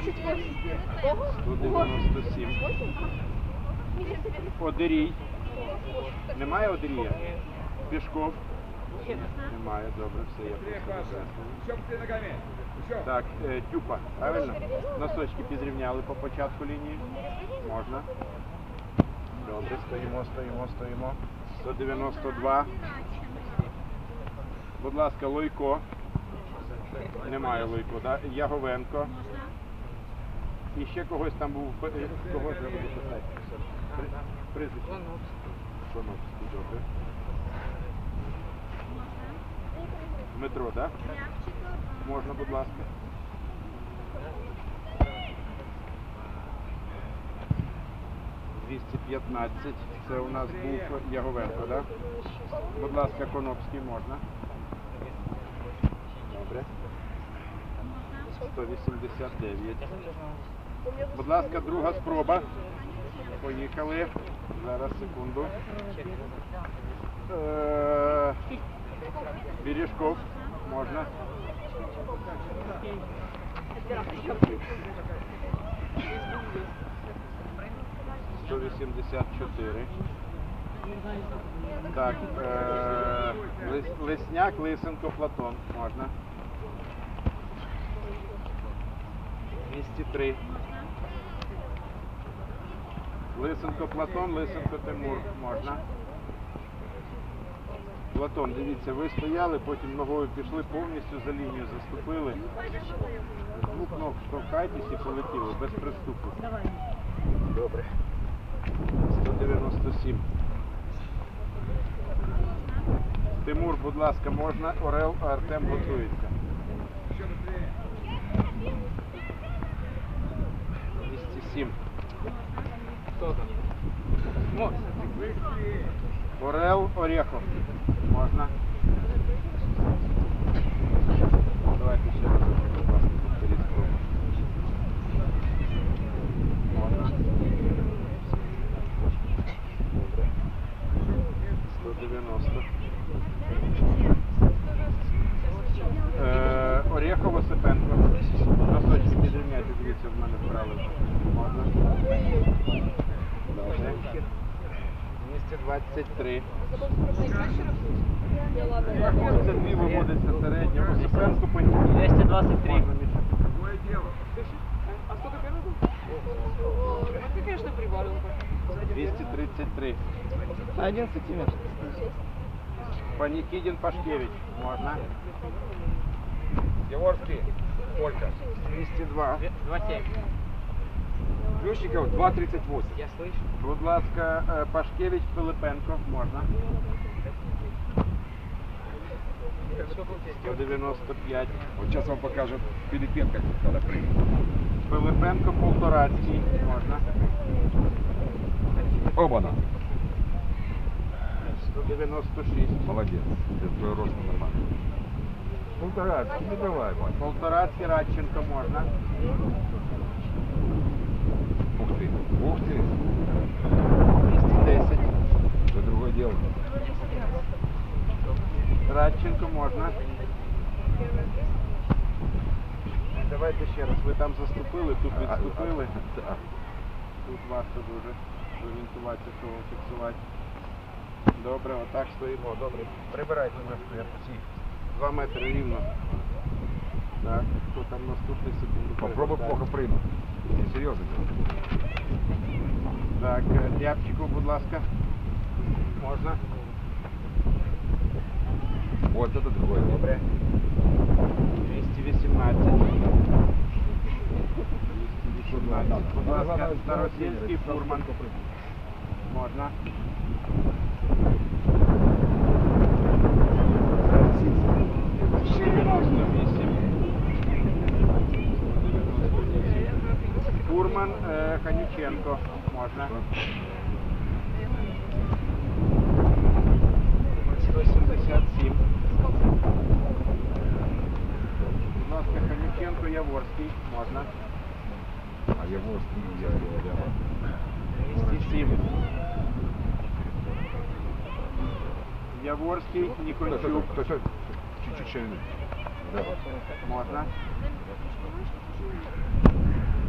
197. Одерій. Немає Одерія? Пішков? Немає, добре, все, я просто. Так, е, тюпа, правильно? Носочки підрівняли по початку лінії. Можна. Добре, стоїмо, стоїмо, стоїмо. 192. Будь ласка, Лойко. Немає Лойко, да? Яговенко. І ще когось там був. е, Кого треба записати? Прізвище. Коновський, добре. Дмитро, так? Можна, будь ласка. Двісті п'ятнадцять. Це у нас був Яговенко, так? Будь ласка, Конопський можна. Добре. 189. Будь ласка, друга спроба. Поїхали. Зараз секунду. Е, Бережков. Можна. Сто вісімдесят чотири. Так, е, Лисняк, Лисенко, Платон. Можна. 203. Лисенко Платон, Лисенко Тимур. Можна. Платон, дивіться, ви стояли, потім ногою пішли, повністю за лінію заступили. З двох ног штовхайтесь і полетіли, без приступу. Добре. 197. Тимур, будь ласка, можна. Орел, Артем готується. 207. Орел, Орехов. Можна. Давайте ще раз, повторіть спробу. 190. Е, Орехов, Осипенко. Носочки підрівняйте, дивіться, в мене вправо. 223. Це дві виводиться середня. Осипенко по ній. 223. Можна мішати. А сколько первый был? Ты, конечно, прибавил. 233. Один сантиметр. Панікідін Пашкевич. Можна. Яворский, сколько? 202. 27. Плющиков 2.38. Я слышу. Будь ласка, е, Пашкевич Пилипенко. Можна. 195. Вот сейчас вам покажет Пилипенко, как надо прыгать. Пилипенко Полторацький. Можна. Оба-на. 196. Молодец. Это твой рост нормально. Полтора, не давай, мать. Полторацький Радченко. Можна. Ух ты. Ух ты. 210. Это другое дело. Радченко можна. Давайте ще раз. Ви там заступили, тут відступили. Так. Тут важко дуже зорієнтуватися, того фіксувати. Добре, отак стоїмо. Добре. Прибирайте мишку, я всі. Два метри рівно. Так, хто там наступний секунду? Попробуй перестань. плохо прыгнуть. Не серьезно. Так, е, Рябчику, будь ласка. Можна? Вот это другое. Добре. 218. 218. Будь ласка, Старосільський фурман. Можна. е, Ханіченко. Можна. 177. Будь ласка, Ханіченко, Яворський. Можна. А Яворский, я, я, я. 207. Яворський, Стой, стой, Нікончук. стой, стой. Чуть-чуть шире. Да. Можна.